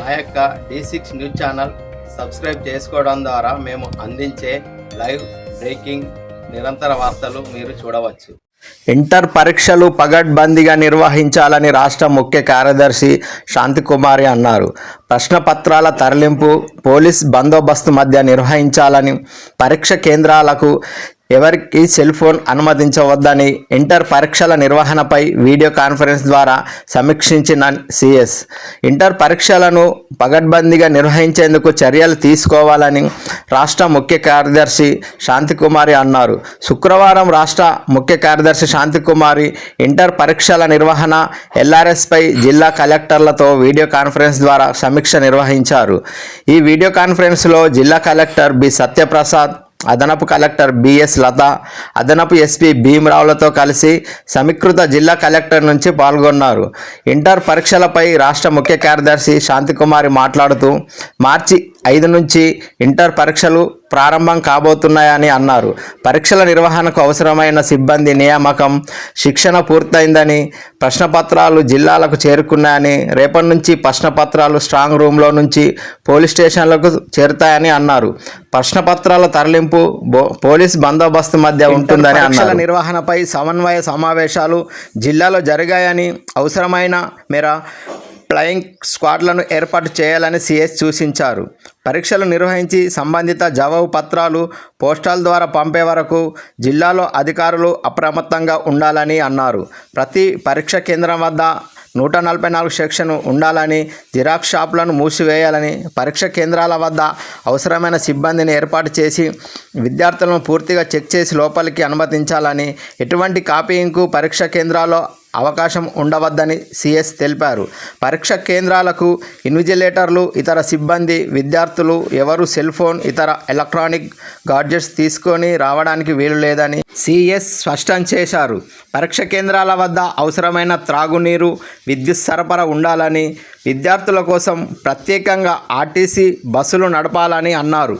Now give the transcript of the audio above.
మా యొక్క D six news channel subscribe చేసుకోవడం ద్వారా మేము అందించే లైవ్ బ్రేకింగ్ నిరంతర వార్తలు మీరు చూడవచ్చు. ఇంటర్ పరీక్షలు పగడ్బందీగా నిర్వహించాలని రాష్ట్ర ముఖ్య కార్యదర్శి శాంతికుమారి అన్నారు. ప్రశ్నపత్రాల తరలింపు పోలీస్ బందోబస్తు మధ్య నిర్వహించాలని పరీక్ష కేంద్రాలకు ఎవరికి సెల్ ఫోన్ అనుమతించవద్దని ఇంటర్ పరీక్షల నిర్వహణపై వీడియో కాన్ఫరెన్స్ ద్వారా సమీక్షించిన సిఎస్. ఇంటర్ పరీక్షలను పగడ్బందీగా నిర్వహించేందుకు చర్యలు తీసుకోవాలని రాష్ట్ర ముఖ్య కార్యదర్శి శాంతికుమారి అన్నారు. శుక్రవారం రాష్ట్ర ముఖ్య కార్యదర్శి శాంతికుమారి ఇంటర్ పరీక్షల నిర్వహణ ఎల్ఆర్ఎస్పై జిల్లా కలెక్టర్లతో వీడియో కాన్ఫరెన్స్ ద్వారా సమీక్ష నిర్వహించారు. ఈ వీడియో కాన్ఫరెన్స్లో జిల్లా కలెక్టర్ బి. సత్యప్రసాద్ అదనపు కలెక్టర్ బిఎస్ లత అదనపు ఎస్పీ భీమరావులతో కలిసి సమీకృత జిల్లా కలెక్టర్ నుంచి పాల్గొన్నారు. ఇంటర్ పరీక్షలపై రాష్ట్ర ముఖ్య కార్యదర్శి శాంతికుమారి మాట్లాడుతూ మార్చి ఐదు నుంచి ఇంటర్ పరీక్షలు ప్రారంభం కాబోతున్నాయని అన్నారు. పరీక్షల నిర్వహణకు అవసరమైన సిబ్బంది నియామకం శిక్షణ పూర్తయిందని ప్రశ్నపత్రాలు జిల్లాలకు చేరుకున్నాయని రేపటి నుంచి ప్రశ్నపత్రాలు స్ట్రాంగ్ రూమ్లో నుంచి పోలీస్ స్టేషన్లకు చేరుతాయని అన్నారు. ప్రశ్నపత్రాల తరలింపు పోలీస్ బందోబస్తు మధ్య ఉంటుందని అన్నారు. నిర్వహణపై సమన్వయ సమావేశాలు జిల్లాలో జరిగాయని అవసరమైన మేర ఫ్లయింగ్ స్క్వాడ్లను ఏర్పాటు చేయాలని సిఎస్ సూచించారు. పరీక్షలు నిర్వహించి సంబంధిత జవాబు పత్రాలు పోస్టాల ద్వారా పంపే వరకు జిల్లాలో అధికారులు అప్రమత్తంగా ఉండాలని అన్నారు. ప్రతి పరీక్ష కేంద్రం వద్ద నూట నలభై నాలుగు సెక్షన్ ఉండాలని జిరాక్స్ షాపులను మూసివేయాలని పరీక్ష కేంద్రాల వద్ద అవసరమైన సిబ్బందిని ఏర్పాటు చేసి విద్యార్థులను పూర్తిగా చెక్ చేసి లోపలికి అనుమతించాలని ఎటువంటి కాపీయింగ్కు పరీక్ష కేంద్రాల్లో అవకాశం ఉండవద్దని సిఎస్ తెలిపారు. పరీక్ష కేంద్రాలకు ఇన్విజిలేటర్లు ఇతర సిబ్బంది విద్యార్థులు ఎవరు సెల్ ఫోన్ ఇతర ఎలక్ట్రానిక్ గాడ్జెట్స్ తీసుకొని రావడానికి వీలు లేదని సిఎస్ స్పష్టం చేశారు. పరీక్ష కేంద్రాల వద్ద అవసరమైన త్రాగునీరు విద్యుత్ సరఫరా ఉండాలని విద్యార్థుల కోసం ప్రత్యేకంగా ఆర్టీసీ బస్సులు నడపాలని అన్నారు.